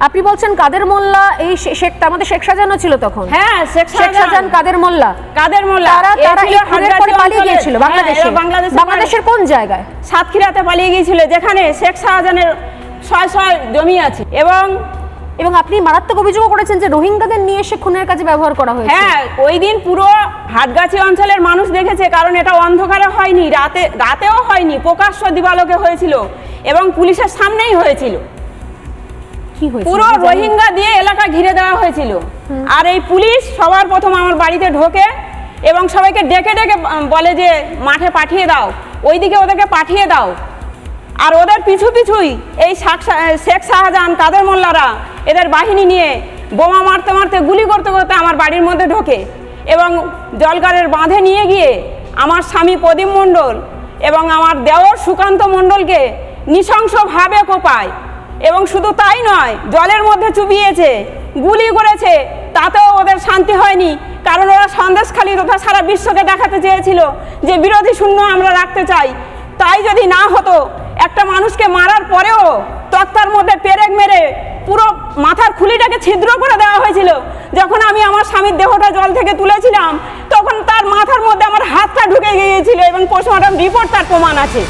আপনি বলছেন কাদের মোল্লা এই শে- শেখ আমাদের শেখ সাজানো ছিল তখন। হ্যাঁ শেখ শাহজাহান কাদের মোল্লা? কাদের মোল্লা? তারা তারা খুনের পরে পালিয়ে গিয়েছিল হ্যাঁ, বাংলাদেশে বাংলাদেশে। বাংলাদেশের কোন জায়গায়? সাতক্ষীরাতে পালিয়ে গিয়েছিল যেখানে শেখ শাহজাহানের ছয় ছয় জমি আছে। এবং এবং আপনি মারাত্মক অভিযোগ করেছেন যে রোহিঙ্গাদের নিয়ে এসে খুনের কাজে ব্যবহার করা হয়েছে। হ্যাঁ ওই দিন পুরো হাটগাছি অঞ্চলের মানুষ দেখেছে কারণ এটা অন্ধকারে হয়নি রাতে রাতেও হয়নি প্রকাশ্য দিবালোকে হয়েছিল এবং পুলিশের সামনেই হয়েছিল। কি হয়েছে? পুরো। রোহিঙ্গা দিয়ে এলাকা ঘিরে দেওয়া হয়েছিল। আর এই পুলিশ সবার প্রথম আমার বাড়িতে ঢোকে এবং সবাইকে ডেকে ডেকে বলে যে মাঠে পাঠিয়ে দাও ওইদিকে ওদেরকে পাঠিয়ে দাও। আর ওদের পিছু পিছুই এই শেখ শাহজাহান কাদের মোল্লারা এদের বাহিনী নিয়ে বোমা মারতে মারতে গুলি করতে করতে আমার বাড়ির মধ্যে ঢোকে এবং জলগারের বাঁধে নিয়ে গিয়ে আমার স্বামী প্রদীপ মণ্ডল এবং আমার দেওর সুকান্ত মণ্ডলকে নৃশংসভাবে কোপায়। এবং শুধু তাই নয়, জলের মধ্যে চুবিয়েছে, গুলি করেছে, তাতেও ওদের শান্তি হয়নি। কারণ ওরা সন্দেশখালী তথা সারা বিশ্বকে দেখাতে চেয়েছিল যে বিরোধী শূন্য আমরা রাখতে চাই। তাই যদি না হতো, একটা মানুষকে মারার পরেও তক্তার মধ্যে পেরেক মেরে পুরো মাথার খুলিটাকে ছিদ্র করে দেওয়া হয়েছিল। যখন আমি আমার স্বামীর দেহটা জল থেকে তুলেছিলাম, তখন তার মাথার মধ্যে আমার হাতটা ঢুকে গিয়েছিল এবং পোস্টমর্টম রিপোর্ট তার প্রমাণ আছে।